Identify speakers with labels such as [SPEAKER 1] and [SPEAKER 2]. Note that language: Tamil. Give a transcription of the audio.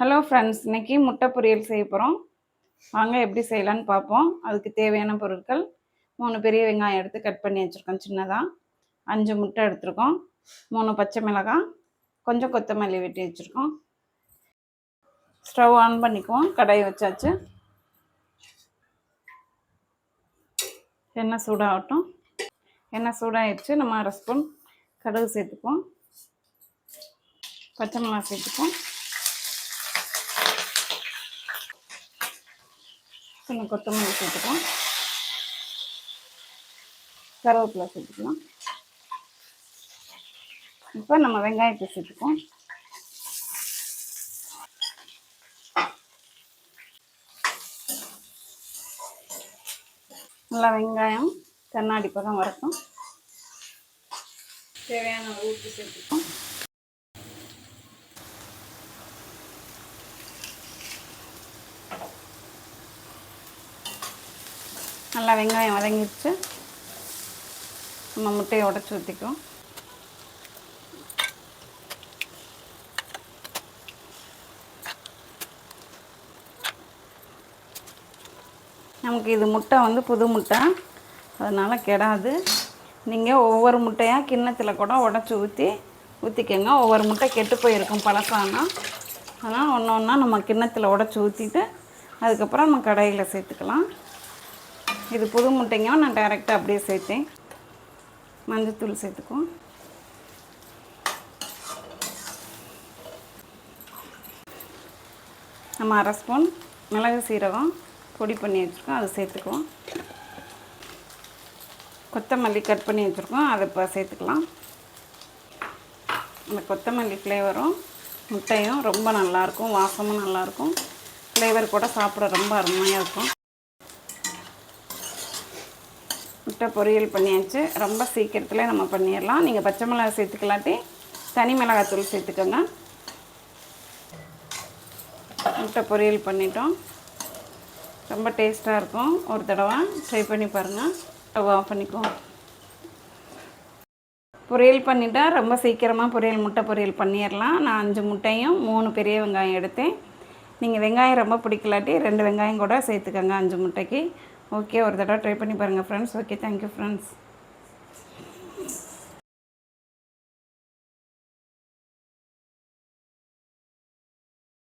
[SPEAKER 1] ஹலோ ஃப்ரெண்ட்ஸ் இன்னைக்கு முட்டை பொரியல் செய்ய போகிறோம் வாங்க எப்படி செய்யலான்னு பார்ப்போம். அதுக்கு தேவையான பொருட்கள் மூணு பெரிய வெங்காயம் எடுத்து கட் பண்ணி வச்சுருக்கோம் சின்னதாக அஞ்சு முட்டை எடுத்துருக்கோம். மூணு பச்சை மிளகாய் கொஞ்சம் கொத்தமல்லி வெட்டி வச்சுருக்கோம். ஸ்டவ் ஆன் பண்ணிக்குவோம். கடாயை வச்சாச்சு. எண்ணெய் சூடாகட்டும். எண்ணெய் சூடாகிடுச்சு நம்ம அரை ஸ்பூன் கடுகு சேர்த்துப்போம் பச்சை மிளகாய் சேர்த்துப்போம் கொஞ்சம் கொத்தமல்லி சேர்த்துக்கலாம். கருவேப்பிலை சேர்த்துக்கலாம். இப்போ நம்ம வெங்காயத்தை சேர்த்துப்போம். நல்லா வெங்காயம் கண்ணாடி பதம் வரட்டும். தேவையான உப்பு சேர்த்துக்கோம் நல்லா வெங்காயம் வதங்கிடுச்சு. நம்ம முட்டையை உடச்சி ஊற்றிக்குவோம் நமக்கு இது முட்டை வந்து புது முட்டை. அதனால் கெடாது. நீங்கள் ஒவ்வொரு முட்டையாக கிண்ணத்தில் கூட உடச்சி ஊற்றி ஊற்றிக்கோங்க ஒவ்வொரு முட்டை கெட்டு போயிருக்கும் பழசானா. அதனால் ஒன்று ஒன்றா நம்ம கிண்ணத்தில் உடச்சி ஊற்றிட்டு அதுக்கப்புறம் நம்ம கடையில் சேர்த்துக்கலாம். இது புது முட்டைங்க. நான் டைரெக்டாக அப்படியே சேர்த்தேன். மஞ்சத்தூள் சேர்த்துக்குவோம். நம்ம அரை ஸ்பூன் மிளகு சீரகம் பொடி பண்ணி வச்சுருக்கோம். அதை சேர்த்துக்குவோம். கொத்தமல்லி கட் பண்ணி வச்சுருக்கோம். அதை இப்போ சேர்த்துக்கலாம். அந்த கொத்தமல்லி ஃப்ளேவரும் முட்டையும் ரொம்ப நல்லாயிருக்கும் வாசமும் நல்லாயிருக்கும் ஃப்ளேவர் கூட சாப்பிட ரொம்ப அருமையாக இருக்கும். முட்டை பொரியல் பண்ணியாச்சு. ரொம்ப சீக்கிரத்தில் நம்ம பண்ணிடலாம். நீங்கள் பச்சை மிளகாய் சேர்த்துக்கலாட்டி தனி மிளகாத்தூள் சேர்த்துக்கோங்க. முட்டை பொரியல் பண்ணிட்டோம். ரொம்ப டேஸ்ட்டாக இருக்கும். ஒரு தடவை ட்ரை பண்ணி பாருங்கள் ஸ்டவ் ஆஃப் பண்ணிக்குவோம். பொரியல் பண்ணிட்டால் ரொம்ப சீக்கிரமாக பொரியல் முட்டை பொரியல் பண்ணிடலாம். நான் அஞ்சு முட்டையும் மூணு பெரிய வெங்காயம் எடுத்தேன். நீங்கள் வெங்காயம் ரொம்ப பிடிக்கலாட்டி ரெண்டு வெங்காயம் கூட சேர்த்துக்கோங்க அஞ்சு முட்டைக்கு. ஓகே ஒரு தடவை ட்ரை பண்ணி பாருங்கள் ஃப்ரெண்ட்ஸ் ஓகே தேங்க்யூ ஃப்ரெண்ட்ஸ்